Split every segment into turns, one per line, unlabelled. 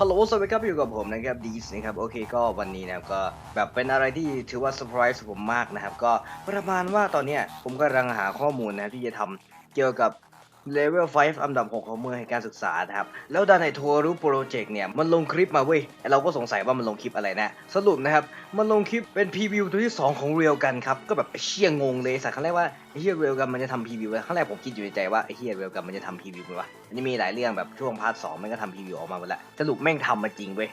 ฮัลโหลสวัสดีครับอยู่กับผมนะครับดีสนะครับโอเคก็วันนี้นะครับก็แบบเป็นอะไรที่ถือว่าเซอร์ไพรส์ผมมากนะครับ ก็ประมาณว่าตอนเนี้ยผมกำลังหาข้อมูลนะที่จะทำเกี่ยวกับ เลเวล5อันดับ 6 ของเมืองแห่งการศึกษานะครับ แล้วดันในทัวรู้โปรเจกต์เนี่ย มันลงคลิปมาเว้ยเราก็สงสัยว่ามันลงคลิปอะไรนะ สรุปนะครับ มันลงคลิปเป็นพรีวิวตัวที่ 2 ของเรียลกันครับ ก็แบบเชี่ยงงเลยสักครั้งแรกว่าไอเฮียเรียลกันมันจะทำพรีวิวครั้งแรกผมคิดอยู่ในใจว่าไอเฮียเรียลกันมันจะทำพรีวิวไหมวะอันนี้มีหลายเรื่องแบบช่วงพาร์ทสองมันก็ทำพรีวิวออกมาหมดแล้วสรุปแม่งทำมาจริงเว้ย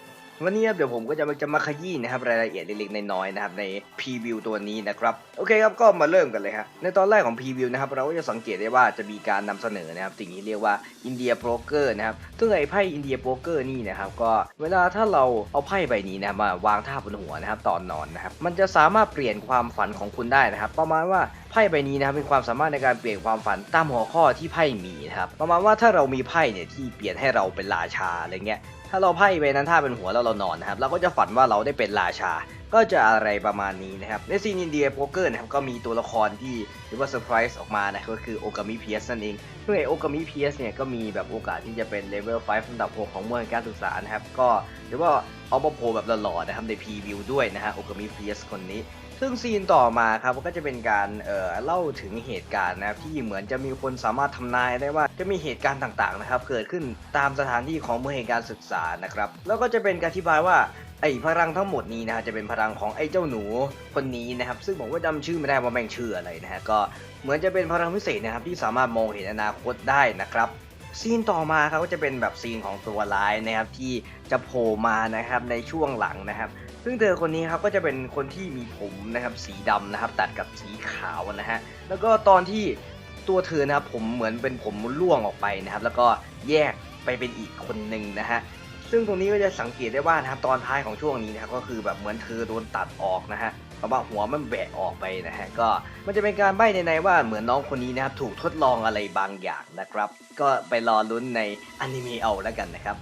วันนี้ครับเดี๋ยวผมก็จะมาจะมาขยี้นะครับรายละเอียดเล็กๆน้อยๆนะครับในพรีวิวตัวนี้นะครับโอเคครับก็มาเริ่มกันเลยครับในตอนแรกของพรีวิวนะครับเราก็จะสังเกตได้ว่าจะมีการนำเสนอนะครับสิ่งที่เรียกว่าอินเดียโบรกเกอร์นะครับซึ่งไอ้ไพ่อินเดียโบรกเกอร์นี่นะครับก็เวลาถ้าเราเอาไพ่ใบนี้นะมาวางท่าบนหัวนะครับตอนนอนนะครับมันจะสามารถเปลี่ยนความฝันของคุณได้นะครับประมาณว่าไพ่ใบนี้นะครับเป็นความสามารถในการเปลี่ยนความฝันตามหัวข้อที่ไพ่มีนะครับประมาณว่าถ้าเรามีไพ่เนี่ยที่เปลี่ยนให้เราเป็นราชาอะไรเงี้ย ถ้าเราไพ่ไปนั้นถ้าเป็นหัวแล้วเรานอนนะครับ เราก็จะฝันว่าเราได้เป็นราชา ก็จะอะไรประมาณนี้นะครับ ในซีนอินเดียโป๊กเกอร์นะครับก็มีตัวละครที่เรียกว่าเซอร์ไพรส์ออกมานะก็คือโอกามิเพียสนั่นเองซึ่งไอโอกามิเพียสเนี่ยก็มีแบบโอกาสที่จะเป็นเลเวล5อันดับ6ของเมืองการศึกษานะครับก็เรียกว่าเอามาโผล่แบบหล่อๆนะครับในพรีวิวด้วยนะฮะโอกามิเพียสคนนี้ซึ่งซีนต่อมาครับก็จะเป็นการเอ่อเล่าถึงเหตุการณ์นะครับที่เหมือนจะมีคนสามารถทำนายได้ว่าจะมีเหตุการณ์ต่างๆนะครับเกิดขึ้นตามสถานที่ของเมืองแห่งการศึกษานะครับแล้วก็จะเป็นการอธิบายว่า ไอ้พลังทั้งหมดนี้นะฮะจะเป็นพลังของไอ้เจ้าหนูคนนี้นะครับ ซึ่งผมก็จำชื่อไม่ได้ว่าแม่งชื่ออะไรนะฮะก็เหมือนจะเป็นพลังพิเศษนะครับที่สามารถมองเห็นอนาคตได้นะครับซีนต่อมาครับก็จะเป็นแบบซีนของตัวร้ายนะครับที่จะโผล่มานะครับในช่วงหลังนะครับ ซึ่งเธอคนนี้ครับก็จะเป็นคนที่มีผมนะครับสีดำนะครับ ตัดกับสีขาวนะฮะแล้วก็ตอนที่ตัวเธอนะครับผมเหมือนเป็นผมร่วงออกไปนะครับ แล้วก็แยกไปเป็นอีกคนหนึ่งนะฮะ ซึ่งตรงนี้ก็จะสังเกตได้ว่านะครับตอนท้ายของช่วงนี้นะครับก็คือแบบเหมือนเธอโดนตัดออกนะฮะเพราะว่าหัวมันแบะออกไปนะฮะก็มันจะเป็นการใบ้ในๆว่าเหมือนน้องคนนี้นะครับถูกทดลองอะไรบางอย่างนะครับ ก็ไปรอลุ้นในอนิเมะเอาแล้วกันนะครับ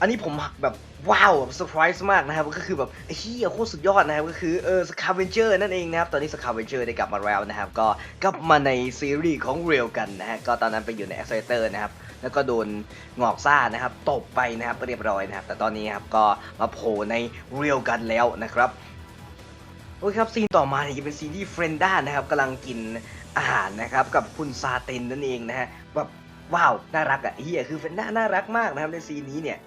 อันนี้ผมแบบว้าวแบบเซอร์ไพรส์มากนะครับก็คือแบบเหี้ยโคตรสุดยอดนะครับก็คือเออสคาเวนเจอร์นั่นเองนะครับตอนนี้สคาเวนเจอร์ได้กลับมาแล้วนะครับก็กลับมาในซีรีส์ของเรียลกันนะฮะก็ตอนนั้นไปอยู่ใน a อ c เ e เตอร์นะครับ แล้วก็โดนงอกซ่านะครับตบไปนะครับเรียบร้อยนะครับ แต่ตอนนี้ครับก็มาโผล่ในเรียลกันแล้วนะครับโอเคครับซีนต่อมาเนี่ยจะเป็นซีนที่เฟรนด้านะครับกำลังกินอาหารนะครับกับคุณซาเตนนั่นเองนะฮะแบบว้าวน่ารักอะเฮียคือเฟรนด้าน่ารักมากนะครับในซีนนี้เนี่ย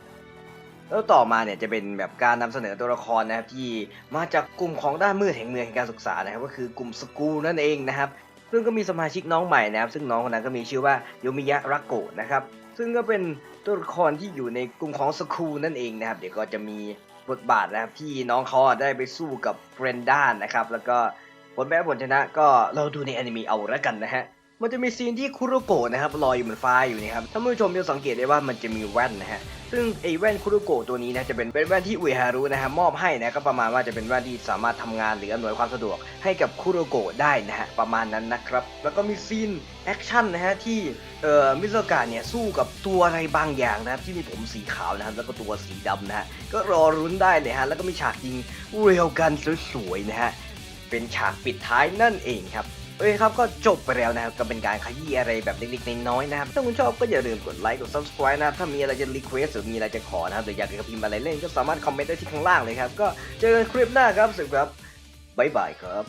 แล้วต่อมาเนี่ยจะเป็นแบบการนำเสนอตัวละครนะครับที่มาจากกลุ่มของด้านมืดแห่งเมืองแห่งการศึกษานะครับก็คือกลุ่มสกูลนั่นเองนะครับ ซึ่งก็มีสมาชิกน้องใหม่นะครับ ซึ่งน้องคนนั้นก็มีชื่อว่าโยมิยะรักโกะนะครับ ซึ่งก็เป็นตัวละครที่อยู่ในกลุ่มของสคูลนั่นเองนะครับ เดี๋ยวก็จะมีบทบาทนะครับที่น้องเขาได้ไปสู้กับเฟรนด้านะครับ แล้วก็ผลแพ้ผลชนะก็เราดูในอนิเมะเอาแล้วกันนะฮะ มันจะมีซีนที่คุโรโกะนะครับลอยอยู่บนฟ้าอยู่นะครับท่านผู้ชมจะสังเกตได้ว่ามันจะมีแว่นนะฮะซึ่งไอ้แว่นคุโรโกะตัวนี้นะจะเป็นเป็นแว่นที่อุยฮารุนะฮะมอบให้นะก็ประมาณว่าจะเป็นแว่นที่สามารถทำงานหรืออำนวยความสะดวกให้กับคุโรโกะได้นะฮะประมาณนั้นนะครับแล้วก็มีซีนแอคชั่นนะฮะที่เอ่อมิโซกะเนี่ยสู้กับตัวอะไรบางอย่างนะครับที่มีผมสีขาวนะครับแล้วก็ตัวสีดำนะฮะก็รอรุ้นได้เลยฮะแล้วก็มีฉากยิงเรียวกันสวยๆนะฮะเป็นฉากปิดท้ายนั่นเองครับ โอเคครับก็จบไปแล้วนะครับก็เป็นการขยี้อะไรแบบเล็กๆน้อยๆนะครับถ้าคุณชอบก็อย่าลืมกดไลค์กด subscribe นะครับถ้ามีอะไรจะรีเควสหรือมีอะไรจะขอนะครับหรืออยากจะพิมพ์อะไรเล่นก็สามารถคอมเมนต์ได้ที่ข้างล่างเลยครับก็เจอกันคลิปหน้าครับสุดครับบ๊ายบายครับ